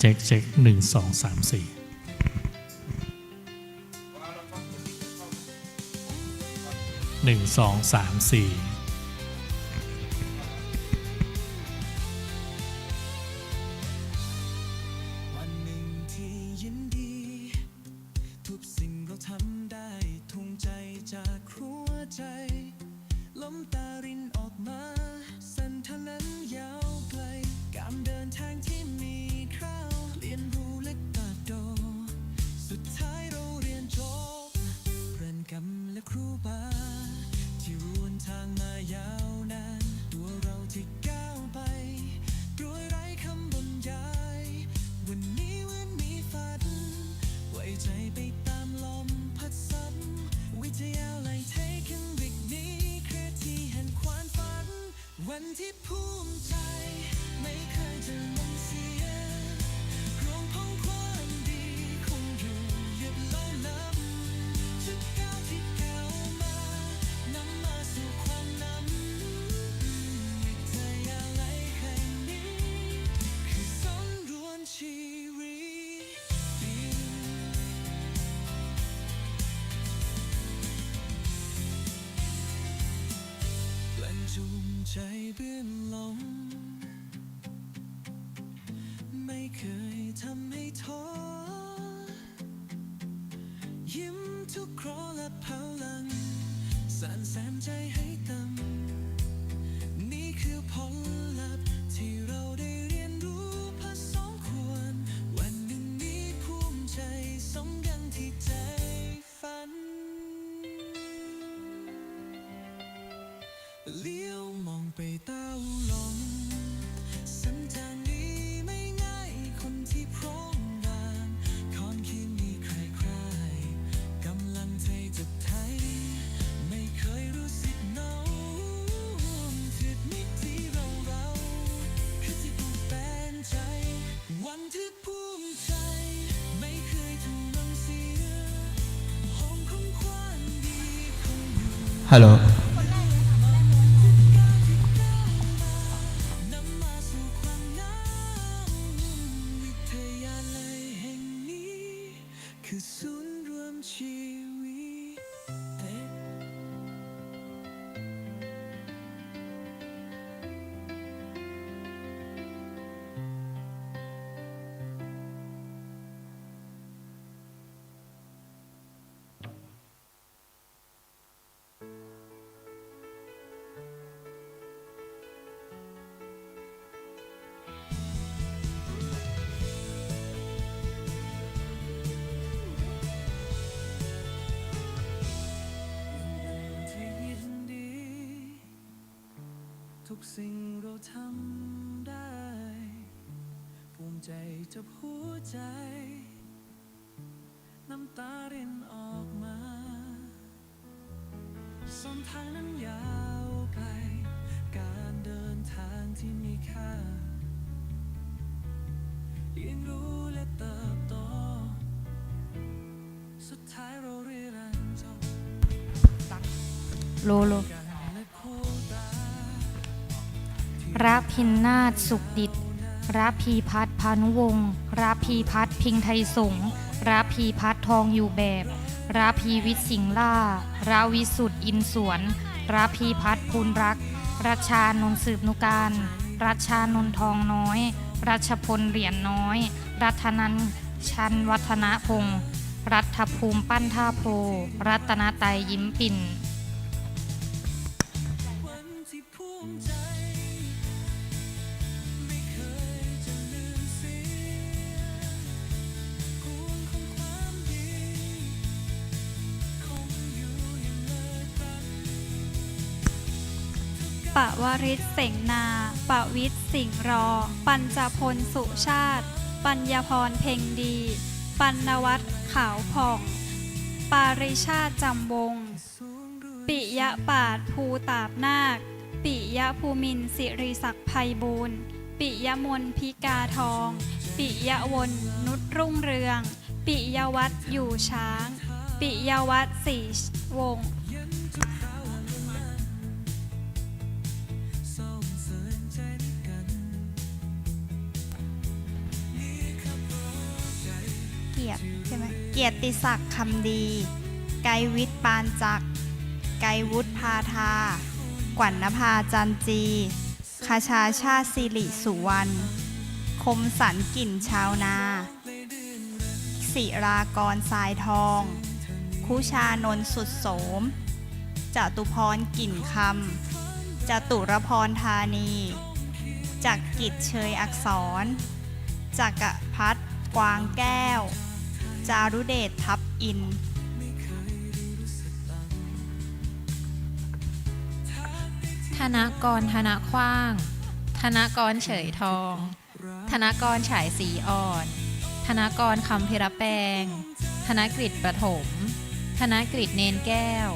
เช็คเช็คหนึ่งสองสามสี่หนึ่งสองสามสี่ วัน จุ่มใจเบี่อหลง ฮัลโหลคือศูนย์รวมชี กสิ่งเราทำได้ ภูมิใจจะหัวใจ น้ำตารินออกมาสนทางนั้นยาวไกล การเดินทางที่มีค่าเรียนรู้และเติบโต สุดท้ายเราเรียนจบโลโล ระพินนาถสุขดิตระพีพัฒน์พานุวงศ์ระพีพัฒน์พิงไทยสงฆ์ระพีพัฒน์ทองอยู่แบบระพีวิทย์สิงล่าระวิสุทธ์อินสวนระพีพัฒน์ภูลรักรัชานนท์สืบนุการรัชานนททองน้อย รัชพลเหรียญน้อย รัตนันชันวัฒนพงศ์รัฐภูมิปั้นท่าโพรัตนไตยยิ้มปิ่น ปวริศเสงนาปวิทสิงรอ ปัญจพลสุชาติ ปัญญพรเพ็งดี ปัณวัฒขาวผ่อง ปาริชาติจำวง ปิยะปาดภูตาบนาค ปิยะภูมินทร์สิริศักดิ์ภัยบูรณ์ปิยมนพิกาทอง ปิยะวนนุชรุ่งเรือง ปิยวัฒน์อยู่ช้าง ปิยวัฒน์ศรีวงศ์ กียรติศักดิ์คำดี ไกรวิทย์ปานจักร ไกรวุฒิพาทากวันนภาจันจีคาชาชาสิริสุวรรณ คมสันกลิ่นชาวนา ศิรากรสายทอง คุชานนสุดโสม จตุพรกลิ่นคำจตุรพรธานี จักกิจเชยอักษร จักรพัฒกวางแก้ว จารุเดชทับอิน ธนกรธนขว้าง ธนกรเฉยทอง ธนกรฉายสีอ่อน ธนกรคำพิระแปง ธนกฤษประถม ธนกฤษเนนแก้ว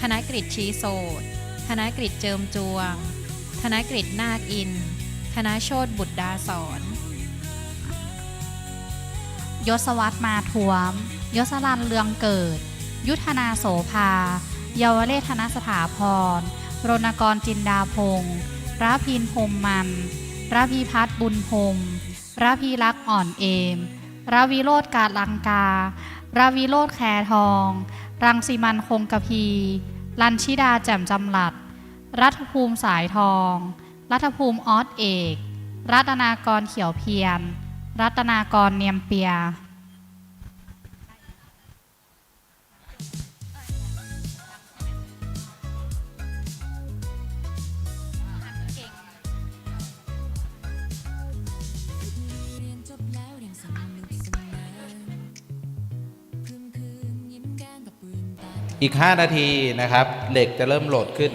ธนกฤษชีโสดธนกฤษเจิมจวง ธนกฤษนาคอิน ธนโชตบุตรดาสอน ยศวัตมาทวม ยศรันเลืองเกิด ยุทธนาโสภา เยาวเลธนสถาพร รณกรจินดาพงศ์ระพินพรมมันระพีพัฒน์บุญพรหมระพีรักอ่อนเอมระวิโรธกาลังการะวิโรธแคทอง รังสิมันคงกะพี ลันชิดาแจ่มจำหลัด รัฐภูมิสายทอง รัฐภูมิออสเอก รัตนากรเขียวเพียร รัตนากรเนียมเปีย เรียนจบแล้วยังสนุกสนานคืนคืนยิ้มแก้มกับปืนตา อีก 5 นาทีนะครับ เหล็กจะเริ่มโหลดขึ้น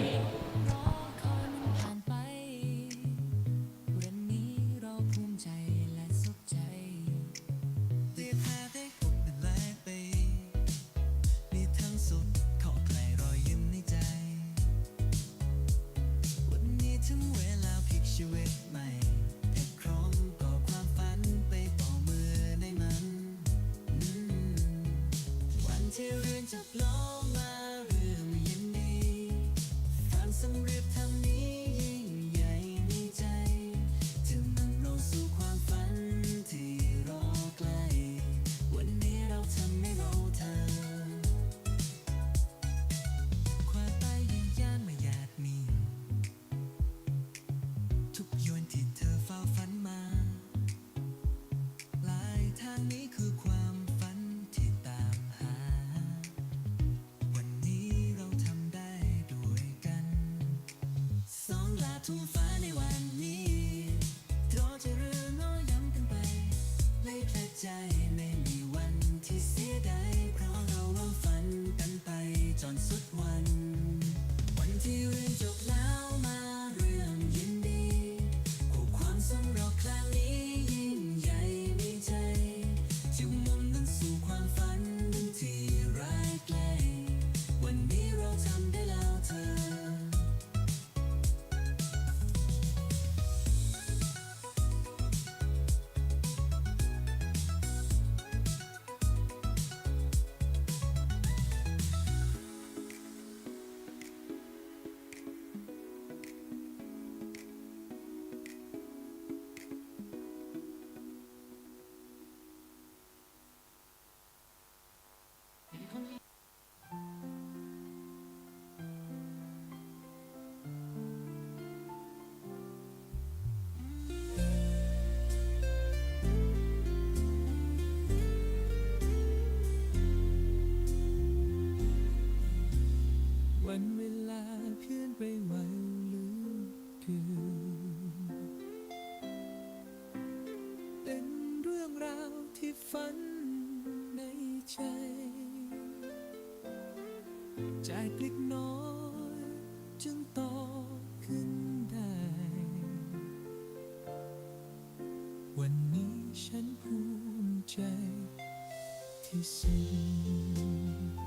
ทุ่งฟ้าในวันนี้โดนจะเรื่องน้อยย้ำกันไป ไม่แปลกใจไม่มีวันที่เสียดายเพราะเราเราฝันกันไปจนสุดวัน วันที่เรียนจบแล้วมา ฉันภูมิใจที่สุด